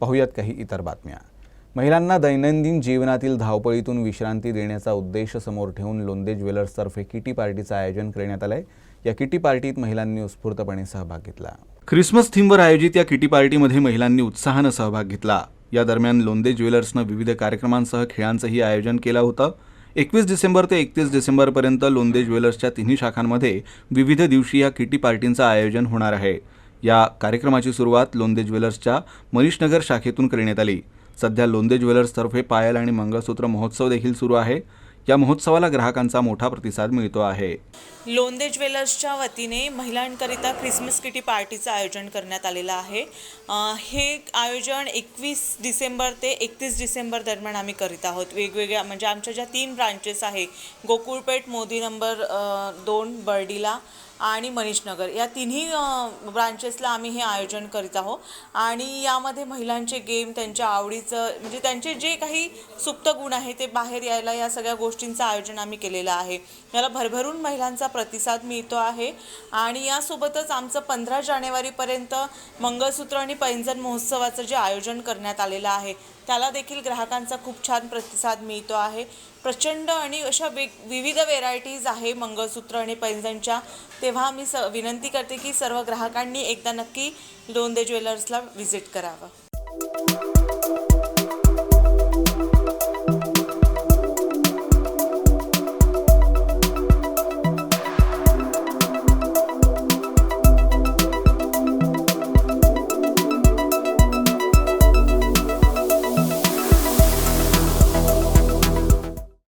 पाहूयात काही इतर बातम्या. महिलांना दैनंदिन जीवनातील धावपळीतून विश्रांती देण्याचा उद्देश समोर ठेवून लोंदे ज्वेलर्सतर्फे किटी पार्टीचं आयोजन करण्यात आलंय. या किटी पार्टीत महिलांनी उत्स्फूर्तपणे सहभाग घेतला. ख्रिसमस थीमवर आयोजित या किटी पार्टीमध्ये महिलांनी उत्साहानं सहभाग घेतला. या दरम्यान लोंदे ज्वेलर्सनं विविध कार्यक्रमांसह खेळांचंही आयोजन केलं होतं. एकवीस डिसेंबर ते एकतीस डिसेंबरपर्यंत लोंदे ज्वेलर्सच्या तिन्ही शाखांमध्ये विविध दिवशी या किटी पार्टींचं आयोजन होणार आहे. या कार्यक्रमाची सुरुवात लोंदे ज्वेलर्सच्या मनीषनगर शाखेतून करण्यात आली. सध्या लोंदे ज्वेलर्सतर्फे पायल आणि मंगळसूत्र महोत्सव देखील सुरू आहे. या महोत्सवाला ग्राहकांचा मोठा प्रतिसाद मिळतो आहे. लोंदे ज्वेलर्सच्या वतीने महिलांकरिता ख्रिसमस किटी पार्टीचं आयोजन करण्यात आलेलं आहे. हे आयोजन एकवीस डिसेंबर ते एकतीस डिसेंबर दरम्यान आम्ही करीत आहोत. वेगवेगळ्या म्हणजे आमच्या ज्या तीन ब्रांचेस आहे गोकुळपेठ मोदी नंबर दोन बर्डीला आणि मनीषनगर या तिन्ही ब्रांचेसला आम्ही हे आयोजन करीत आहोत. आणि यामध्ये महिलांचे गेम त्यांच्या आवडीचं म्हणजे त्यांचे जे काही सुप्त गुण आहे ते बाहेर यायला या सगळ्या गोष्टींचं आयोजन आम्ही केलेलं आहे. याला भरभरून महिलांचा प्रतिसाद मिळतो आहे. आणि यासोबतच आमचं पंधरा जानेवारीपर्यंत मंगळसूत्र आणि पैंजण महोत्सवाचं जे आयोजन करण्यात आलेलं आहे त्याला देखील ग्राहकांचा खूप छान प्रतिसाद मिळतो आहे. प्रचंड आणि अशा वेग विविध व्हेरायटीज आहे मंगळसूत्र आणि पैंजणच्या. तेव्हा मी स विनंती करते की सर्व ग्राहकांनी एकदा नक्की लोंदे ज्वेलर्सला व्हिजिट करावं.